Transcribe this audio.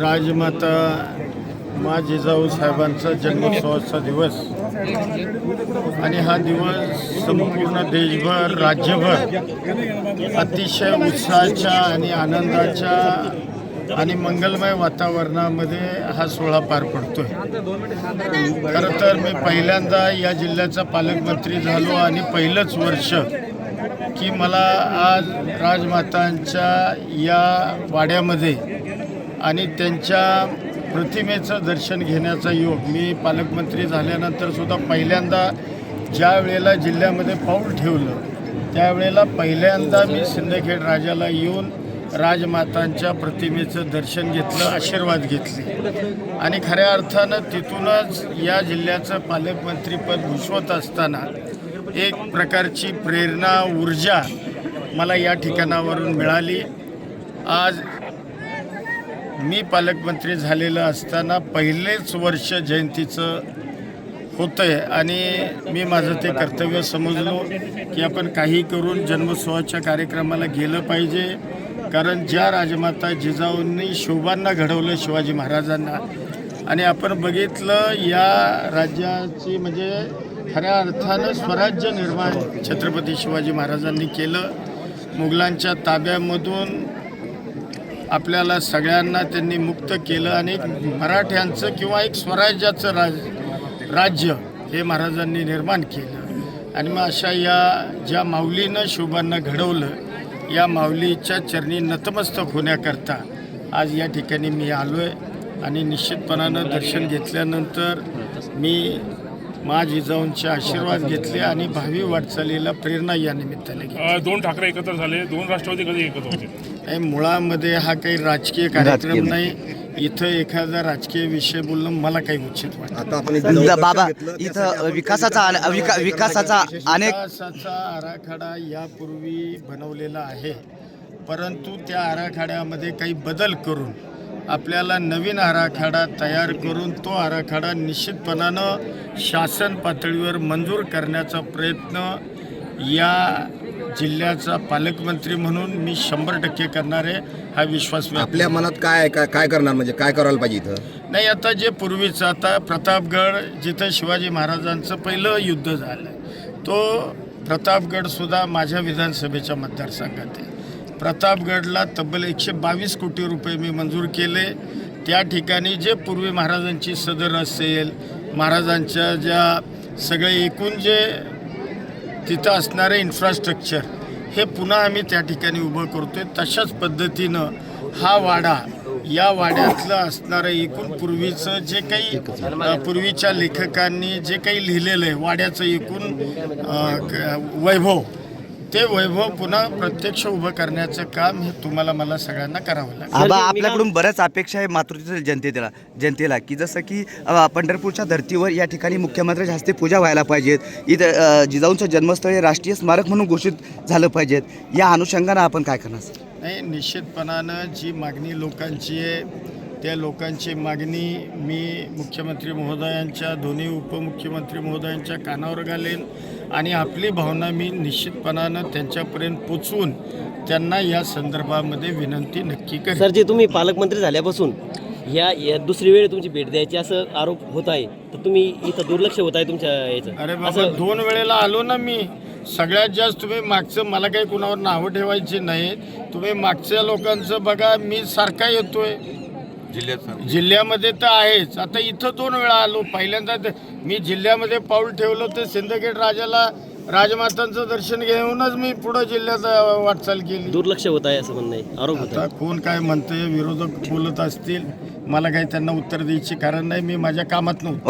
राजमाता मा जिजाऊ साहेबांचा जन्मोत्सवाचा दिवस. आणि हा दिवस संपूर्ण देशभर राज्यभर अतिशय उत्साहाच्या आणि आनंदाच्या आणि मंगलमय वातावरणामध्ये हा सोहळा पार पडतोय. खरं तर मी पहिल्यांदा या जिल्ह्याचा पालकमंत्री झालो आणि पहिलंच वर्ष की मला आज राजमातांच्या या वाड्यामध्ये आणि त्यांच्या प्रतिमेचं दर्शन घेण्याचा योग मी पालकमंत्री झाल्यानंतरसुद्धा पहिल्यांदा ज्या वेळेला जिल्ह्यामध्ये पाऊल ठेवलं त्यावेळेला पहिल्यांदा मी सिंदखेड राजाला येऊन राजमातांच्या प्रतिमेचं दर्शन घेतलं आशीर्वाद घेतले. आणि खऱ्या अर्थानं तिथूनच या जिल्ह्याचं पालकमंत्रीपद भूषवत असताना एक प्रकारची प्रेरणा ऊर्जा मला या ठिकाणावरून मिळाली. आज मी पालकमंत्री झालेलं असताना पहिलेच वर्ष जयंतीचं होतं आहे आणि मी माझं ते कर्तव्य समजलो की आपण काही करून जन्मोत्सवाच्या कार्यक्रमाला गेलं पाहिजे. कारण ज्या राजमाता जिजाऊंनी शोभांना घडवलं शिवाजी महाराजांना आणि आपण बघितलं या राज्याची म्हणजे खऱ्या अर्थानं स्वराज्य निर्माण छत्रपती शिवाजी महाराजांनी केलं. मुघलांच्या ताब्यामधून आपल्याला सगळ्यांना त्यांनी मुक्त केलं आणि मराठ्यांचं किंवा एक स्वराज्याचं राज राज्य हे महाराजांनी निर्माण केलं. आणि मग अशा या ज्या माऊलीनं शोभांना घडवलं या माऊलीच्या चरणी नतमस्तक होण्याकरता आज या ठिकाणी मी आलो आहे आणि निश्चितपणानं दर्शन घेतल्यानंतर मी मा जिजाऊंचे आशीर्वाद घेतले आणि भावी वाटचालीला प्रेरणा या निमित्ताने घेतली. अ, दोन ठाकरे एकत्र झाले दोन राष्ट्रवादी कधी एकत्र होते नाही मुळामध्ये हा काही राजकीय कार्यक्रम नाही. इथं एखादा राजकीय विषय बोलणं मला काही उचित वाटत आता आपण एक बाबा घेतलं. इथं विकासाचा विका- विकासाचा अनेक विकासाचा आराखडा यापूर्वी बनवलेला आहे. परंतु त्या आराखड्यामध्ये काही बदल करून आपल्याला नवीन आराखडा तयार करून तो आराखडा निश्चितपणानं शासन पातळीवर मंजूर करण्याचा प्रयत्न या जिल्ह्याचा पालकमंत्री म्हणून मी शंभर टक्के करणार आहे हा विश्वास मी आपल्या मनात काय आहे, काय काय करणार म्हणजे काय करायला पाहिजे इथं? नाही आता जे पूर्वीचं आता प्रतापगड जिथं शिवाजी महाराजांचं पहिलं युद्ध झालं तो प्रतापगडसुद्धा माझ्या विधानसभेच्या मतदारसंघात आहे. प्रतापगडला तब्बल एकशे बावीस कोटी रुपये मी मंजूर केले. त्या ठिकाणी जे पूर्वी महाराजांची सदर असेल महाराजांच्या ज्या सगळे एकूण जे तिथं असणारे इन्फ्रास्ट्रक्चर हे पुन्हा आम्ही त्या ठिकाणी उभं करतोय. तशाच पद्धतीनं हा वाडा या वाड्यातलं असणारं एकूण पूर्वीचं जे काही पूर्वीच्या लेखकांनी जे काही लिहिलेलं आहे वाड्याचं एकूण क- वैभव ते वैभव पुन्हा प्रत्यक्ष उभं करण्याचं काम हे तुम्हाला मला सगळ्यांना करावं लागेल. आबा आपल्याकडून बऱ्याच अपेक्षा आहे मातृत्व जनतेला जनतेला. की जसं की अ, पंढरपूरच्या धर्तीवर या ठिकाणी मुख्यमंत्र्यांच्या हस्ते पूजा व्हायला पाहिजेत. इथं अ, जिजाऊंचं जन्मस्थळ हे राष्ट्रीय स्मारक म्हणून घोषित झालं पाहिजेत. या अनुषंगानं आपण काय करणार? नाही निश्चितपणानं जी मागणी लोकांची आहे त्या लोकांची मागणी मी मुख्यमंत्री महोदयांच्या दोन्ही उपमुख्यमंत्री महोदयांच्या कानावर घालेन आणि आपली भावना मी निश्चितपणानं त्यांच्यापर्यंत पोचवून त्यांना या संदर्भामध्ये विनंती नक्की करेन. सर जे तुम्ही पालकमंत्री झाल्यापासून या या दुसरी वेळ तुमची भेट द्यायची असं आरोप होत आहे तर तुम्ही इथं दुर्लक्ष होत आहे तुमच्या याचं. अरे बाबा असं दोन वेळेला आलो ना मी. सगळ्यात जास्त तुम्ही मागचं मला काही कुणावर नावं ठेवायची नाही तुम्ही मागच्या लोकांचं बघा मी सारखा येतोय. जिल्ह्यामध्ये तर आहेच. आता इथं दोन वेळा आलो. पहिल्यांदा ते- मी जिल्ह्यामध्ये पाऊल ठेवलं तर सिंदखेड राजाला राजमातांचं दर्शन घेऊनच मी पुढं जिल्ह्यात वाटचाल केली. दुर्लक्ष होत आहे असं म्हणणं आहे. आरोप होत कोण काय म्हणतंय विरोधक बोलत असतील मला काही त्यांना उत्तर द्यायची कारण नाही. मी माझ्या कामात नव्हतो.